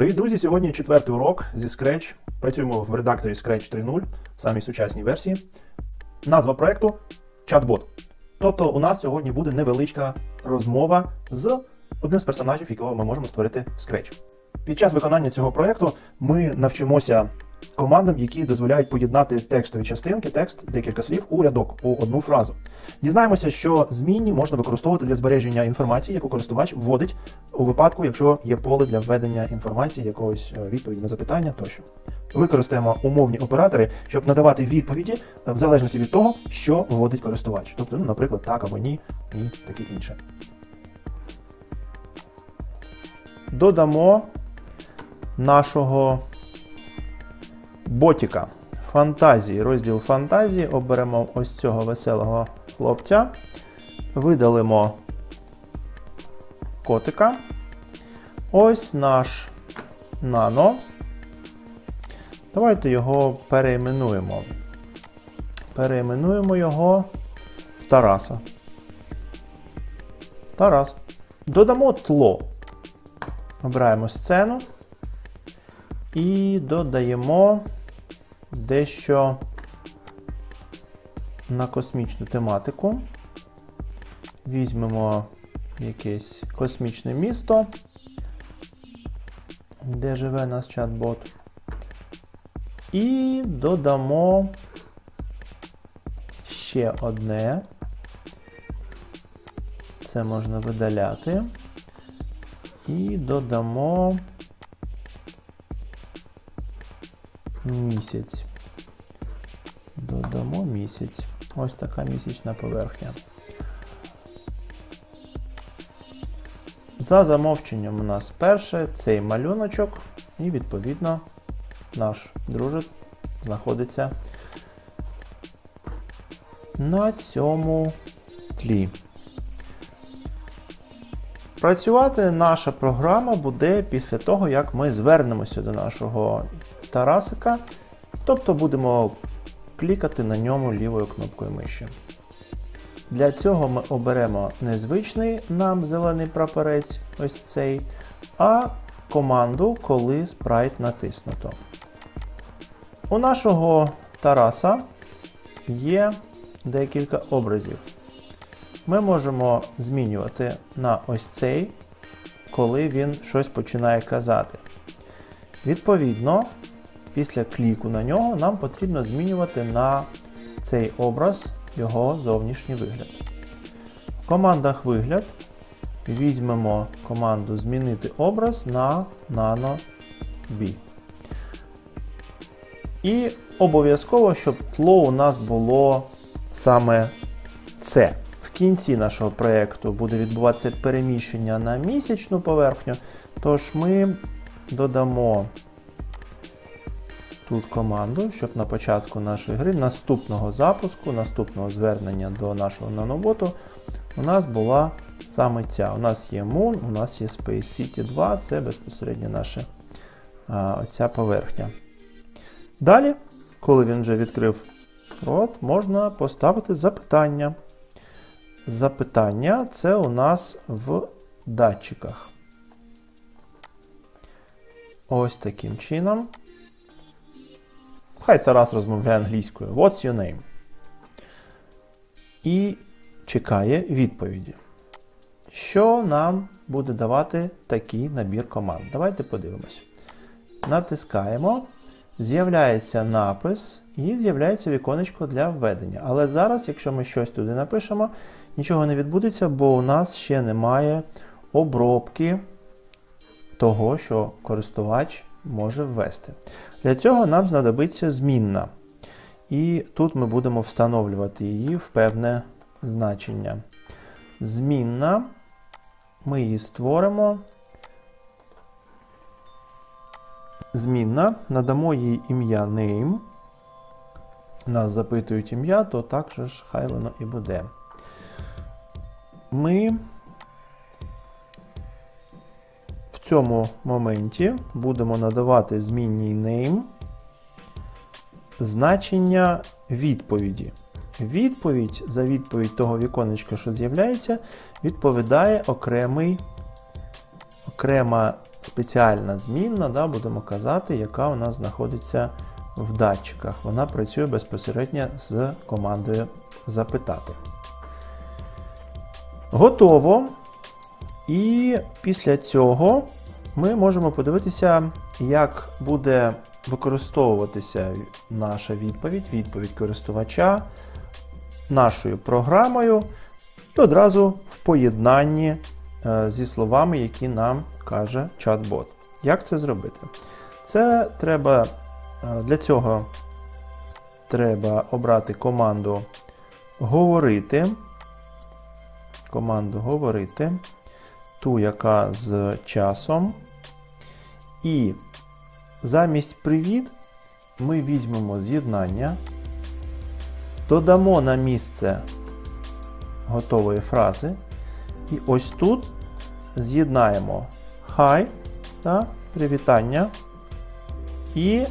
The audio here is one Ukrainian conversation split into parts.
Привіт, друзі! Сьогодні четвертий урок зі Scratch. Працюємо в редакторі Scratch 3.0, самій сучасній версії. Назва проекту чат-бот. Тобто, у нас сьогодні буде невеличка розмова з одним з персонажів, якого ми можемо створити в Scratch. Під час виконання цього проекту ми навчимося командам, які дозволяють поєднати текстові частинки, текст, декілька слів у рядок, у одну фразу. Дізнаємося, що змінні можна використовувати для збереження інформації, яку користувач вводить у випадку, якщо є поле для введення інформації, якогось е, відповіді на запитання тощо. Використаємо умовні оператори, щоб надавати відповіді е, в залежності від того, що вводить користувач. Тобто, ну, наприклад, так або ні, і таке інше. Додамо нашого ботіка. Фантазії, розділ фантазії. Оберемо ось цього веселого хлопця. Видалимо котика. Ось наш нано. Давайте його перейменуємо. Перейменуємо його в Тараса. Тарас. Додамо тло. Обираємо сцену і додаємо дещо на космічну тематику. Візьмемо якесь космічне місто, де живе наш чат-бот. І додамо ще одне. Це можна видаляти. І додамо місяць. Додамо місяць. Ось така місячна поверхня. За замовченням у нас перше цей малюночок, і відповідно наш дружик знаходиться на цьому тлі. Працювати наша програма буде після того, як ми звернемося до нашого Тарасика, тобто будемо клікати на ньому лівою кнопкою миші. Для цього ми оберемо незвичний нам зелений прапорець, ось цей, а команду, коли спрайт натиснуто. У нашого Тараса є декілька образів. Ми можемо змінювати на ось цей, коли він щось починає казати. Відповідно, після кліку на нього нам потрібно змінювати на цей образ його зовнішній вигляд. В командах вигляд візьмемо команду Змінити образ на Nano B. І обов'язково, щоб тло у нас було саме це. В кінці нашого проєкту буде відбуватися переміщення на місячну поверхню, тож ми додамо тут команду, щоб на початку нашої гри, наступного запуску, наступного звернення до нашого наноботу, у нас була саме ця. У нас є Moon, у нас є Space City 2, це безпосередньо наша а, оця поверхня. Далі, коли він вже відкрив рот, можна поставити запитання. Запитання це у нас в датчиках. Ось таким чином. Хай Тарас розмовляє англійською. What's your name? І чекає відповіді. Що нам буде давати такий набір команд? Давайте подивимось. Натискаємо. З'являється напис і з'являється віконечко для введення. Але зараз, якщо ми щось туди напишемо, нічого не відбудеться, бо у нас ще немає обробки того, що користувач може ввести. Для цього нам знадобиться змінна. І тут ми будемо встановлювати її в певне значення. Змінна, ми її створимо. Змінна, надамо їй ім'я name. Нас запитують ім'я, то так же ж хай воно і буде. Ми цьому моменті будемо надавати змінній name значення відповіді. Відповідь за відповідь того віконечка, що з'являється, відповідає окремий окрема спеціальна змінна, да, будемо казати, яка у нас знаходиться в датчиках. Вона працює безпосередньо з командою запитати. Готово. І після цього ми можемо подивитися, як буде використовуватися наша відповідь, відповідь користувача нашою програмою, і одразу в поєднанні е, зі словами, які нам каже чат-бот. Як це зробити? Це треба е, для цього треба обрати команду говорити. Команду говорити, ту, яка з часом. І замість привіт ми візьмемо з'єднання, додамо на місце готової фрази. І ось тут з'єднаємо Hi та привітання і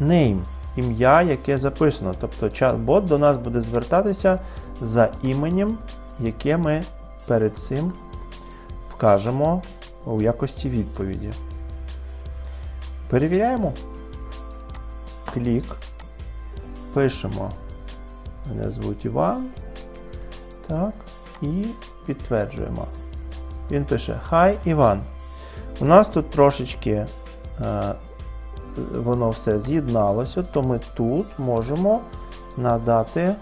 name, ім'я, яке записано. Тобто чат-бот до нас буде звертатися за іменем, яке ми перед цим вкажемо у якості відповіді. Перевіряємо. Клік. Пишемо. Мене звуть Іван. Так. І підтверджуємо. Він пише Хай Іван. У нас тут трошечки е, воно все з'єдналося, то ми тут можемо надати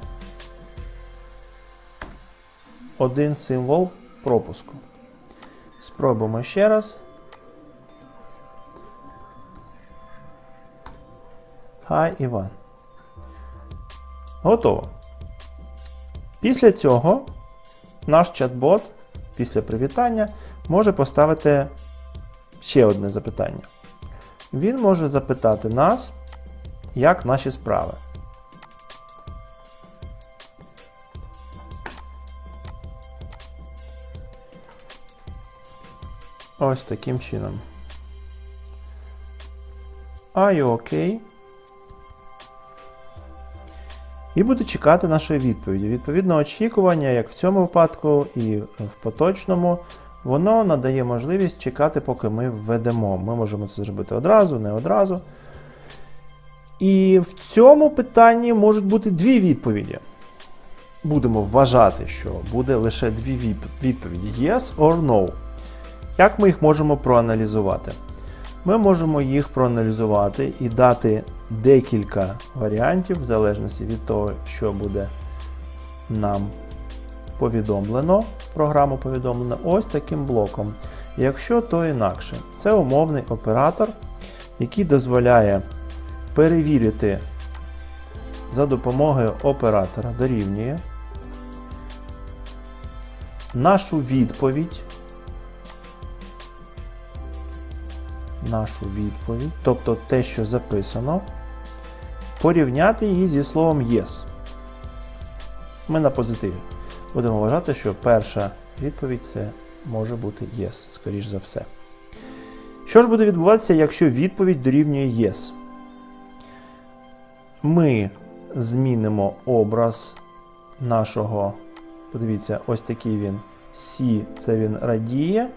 один символ пропуску. Спробуємо ще раз. Хай Іван. Готово. Після цього наш чат-бот після привітання може поставити ще одне запитання. Він може запитати нас, як наші справи. Ось таким чином. Are you okay? І буде чекати нашої відповіді. Відповідно, очікування, як в цьому випадку, і в поточному, воно надає можливість чекати, поки ми введемо. Ми можемо це зробити одразу, не одразу. І в цьому питанні можуть бути дві відповіді. Будемо вважати, що буде лише дві відповіді: Yes or No. Як ми їх можемо проаналізувати? Ми можемо їх проаналізувати і дати декілька варіантів, в залежності від того, що буде нам повідомлено, програму повідомлено ось таким блоком. Якщо то інакше, це умовний оператор, який дозволяє перевірити за допомогою оператора дорівнює нашу відповідь. Нашу відповідь, тобто те, що записано, порівняти її зі словом yes. Ми на позитиві. Будемо вважати, що перша відповідь це може бути yes, скоріш за все. Що ж буде відбуватися, якщо відповідь дорівнює yes? Ми змінимо образ нашого. Подивіться, ось такий він. C це він радіє,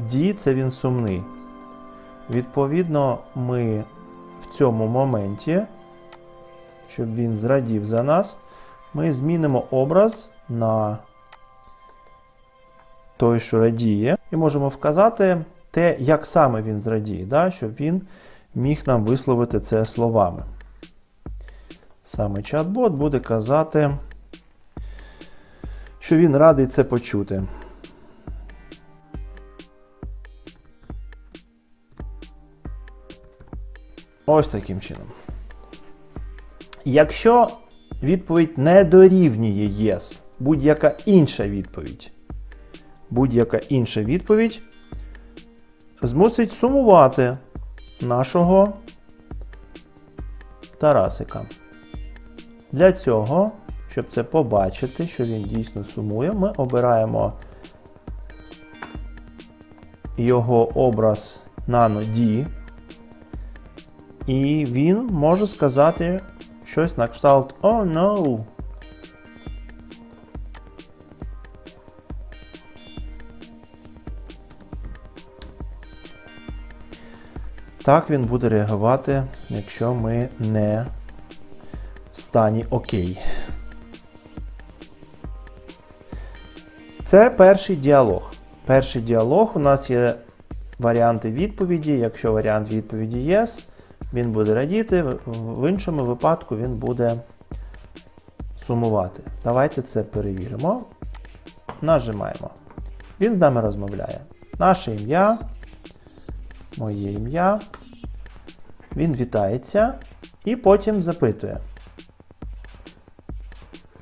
D це він сумний. Відповідно, ми в цьому моменті, щоб він зрадів за нас, ми змінимо образ на той, що радіє, і можемо вказати те, як саме він зрадіє, да, щоб він міг нам висловити це словами. Саме чат-бот буде казати, що він радий це почути. Ось таким чином. Якщо відповідь не дорівнює Yes, будь-яка інша відповідь, будь-яка інша відповідь змусить сумувати нашого Тарасика. Для цього, щоб це побачити, що він дійсно сумує, ми обираємо його образ Nano D. І він може сказати щось на кшталт Oh no. Так він буде реагувати, якщо ми не в стані ОК. Це перший діалог. Перший діалог у нас є варіанти відповіді. Якщо варіант відповіді yes, він буде радіти, в- іншому випадку він буде сумувати. Давайте це перевіримо. Нажимаємо. Він з нами розмовляє. Наше ім'я, моє ім'я. Він вітається і потім запитує.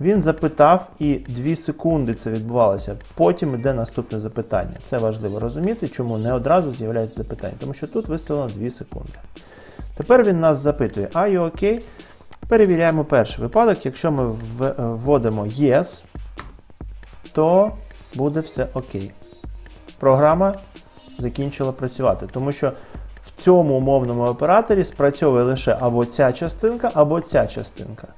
Він запитав і 2 секунди це відбувалося. Потім йде наступне запитання. Це важливо розуміти, чому не одразу з'являється запитання, тому що тут виставлено 2 секунди. Тепер він нас запитує, are you okay? Перевіряємо перший випадок. Якщо ми вводимо yes, то буде все окей. Програма закінчила працювати, тому що в цьому умовному операторі спрацьовує лише або ця частинка, або ця частинка.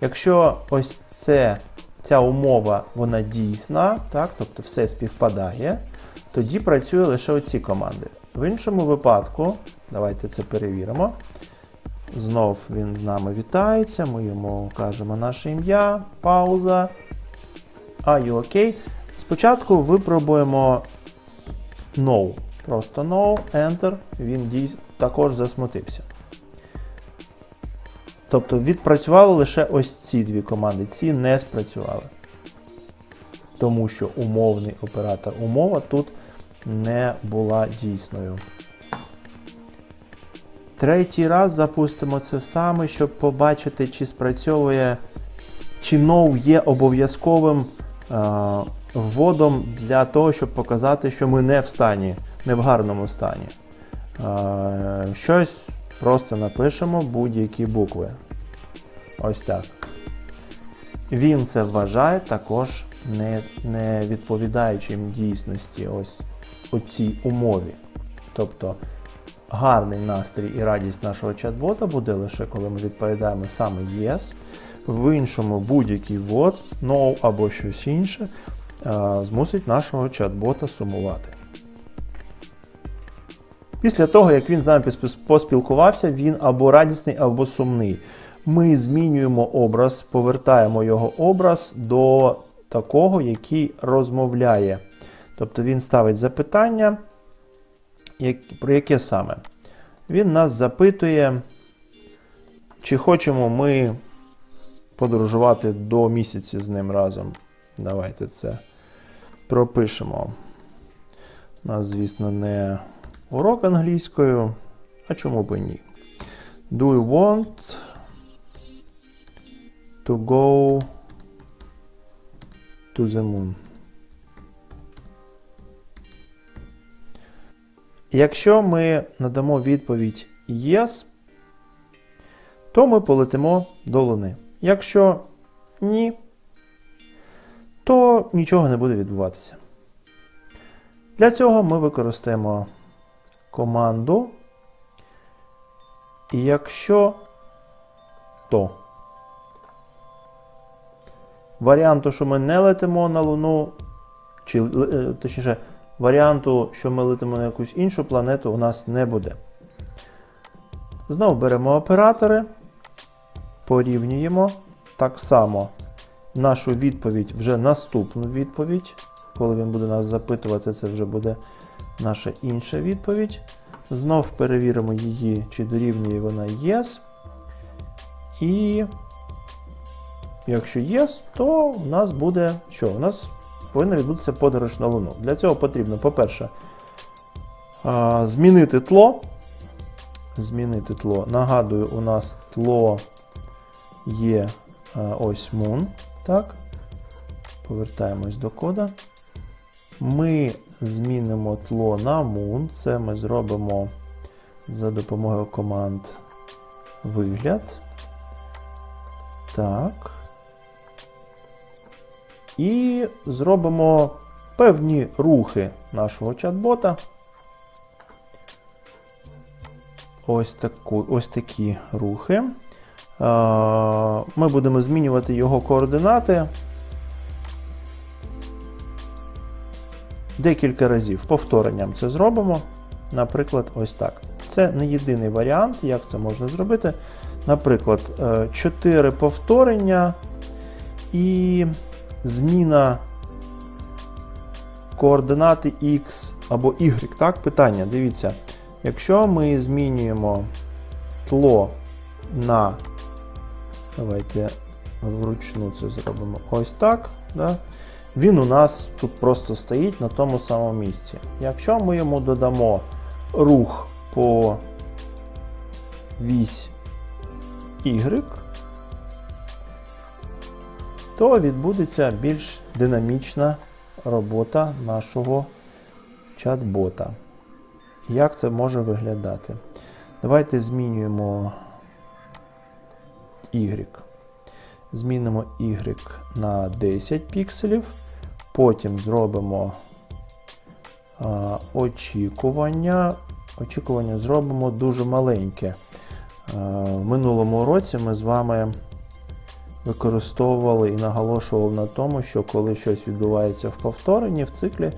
Якщо ось це, ця умова вона дійсна, так, тобто все співпадає, тоді працює лише оці команди. В іншому випадку, давайте це перевіримо. Знов він з нами вітається, ми йому кажемо наше ім'я, пауза. Are you okay? Спочатку випробуємо no. Просто no, enter, він дій... також засмутився. Тобто відпрацювали лише ось ці дві команди, ці не спрацювали. Тому що умовний оператор умова тут не була дійсною. Третій раз запустимо це саме, щоб побачити, чи спрацьовує, чи no є обов'язковим е, вводом для того, щоб показати, що ми не в стані, не в гарному стані. Е, щось просто напишемо будь-які букви. Ось так. Він це вважає також не, не відповідаючим дійсності ось у цій умові. Тобто гарний настрій і радість нашого чат-бота буде лише коли ми відповідаємо саме yes. В іншому будь-який ввод, no або щось інше е, змусить нашого чат-бота сумувати. Після того, як він з нами поспілкувався, він або радісний, або сумний. Ми змінюємо образ, повертаємо його образ до такого, який розмовляє. Тобто він ставить запитання, як- про яке саме? Він нас запитує, чи хочемо ми подорожувати до місяця з ним разом. Давайте це пропишемо. У нас, звісно, не урок англійською. А чому б ні? Do you want to go to the moon? Якщо ми надамо відповідь Yes, то ми полетимо до Луни. Якщо ні, то нічого не буде відбуватися. Для цього ми використаємо команду. І якщо то варіанту, що ми не летимо на Луну, чи е, точніше, варіанту, що ми летимо на якусь іншу планету, у нас не буде. Знову беремо оператори, порівнюємо. Так само нашу відповідь, вже наступну відповідь. Коли він буде нас запитувати, це вже буде наша інша відповідь. Знов перевіримо її, чи дорівнює вона yes. І якщо yes, то у нас буде що? У нас повинна відбутися подорож на Луну. Для цього потрібно, по-перше, змінити тло. Змінити тло. Нагадую, у нас тло є ось Moon. Так. Повертаємось до кода. Ми змінимо тло на Moon. Це ми зробимо за допомогою команд вигляд. Так. І зробимо певні рухи нашого чат-бота. Ось, таку, ось такі рухи. Е, Ми будемо змінювати його координати декілька разів. Повторенням це зробимо. Наприклад, ось так. Це не єдиний варіант, як це можна зробити. Наприклад, 4 повторення і зміна координати X або Y. Так, питання. Дивіться, якщо ми змінюємо тло на. Давайте вручну це зробимо ось так. Да? Він у нас тут просто стоїть на тому самому місці. Якщо ми йому додамо рух по вісь Y, то відбудеться більш динамічна робота нашого чат-бота. Як це може виглядати? Давайте змінюємо Y. Змінимо Y на 10 пікселів. Потім зробимо а, очікування. Очікування зробимо дуже маленьке. А, в минулому році ми з вами використовували і наголошували на тому, що коли щось відбувається в повторенні, в циклі,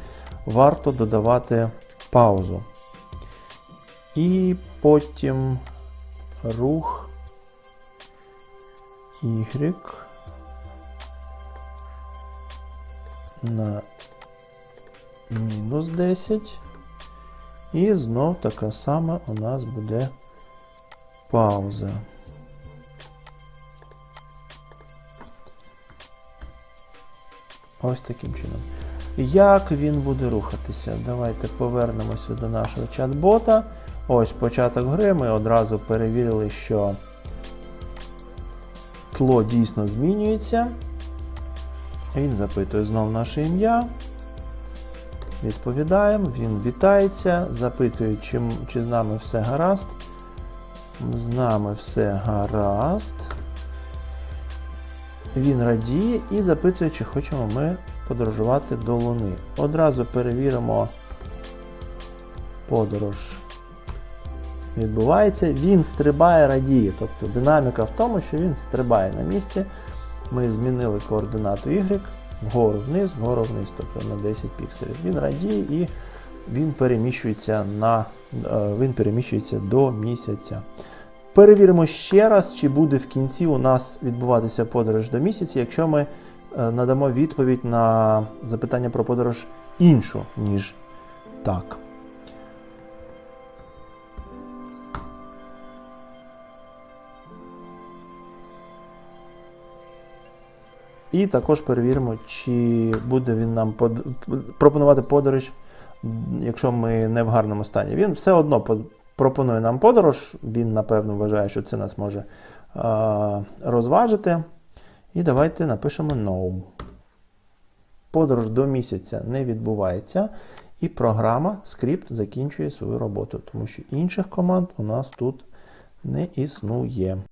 варто додавати паузу. І потім рух Y на мінус 10. І знов така сама у нас буде пауза. Ось таким чином. Як він буде рухатися? Давайте повернемося до нашого чат-бота. Ось початок гри. Ми одразу перевірили, що тло дійсно змінюється. Він запитує знов наше ім'я. Відповідаємо, він вітається, запитує, чи, чи з нами все гаразд. З нами все гаразд. Він радіє і запитує, чи хочемо ми подорожувати до Луни. Одразу перевіримо подорож. Відбувається, він стрибає, радіє. Тобто динаміка в тому, що він стрибає на місці. Ми змінили координату Y вгору вниз, вгору вниз, тобто на 10 пікселів. Він радіє і він переміщується, на, е, він переміщується до місяця. Перевіримо ще раз, чи буде в кінці у нас відбуватися подорож до місяця, якщо ми е, надамо відповідь на запитання про подорож іншу, ніж так. І також перевіримо, чи буде він нам пропонувати подорож, якщо ми не в гарному стані. Він все одно. Пропонує нам подорож, він, напевно, вважає, що це нас може е розважити. І давайте напишемо No. Подорож до місяця не відбувається. І програма, скрипт закінчує свою роботу, тому що інших команд у нас тут не існує.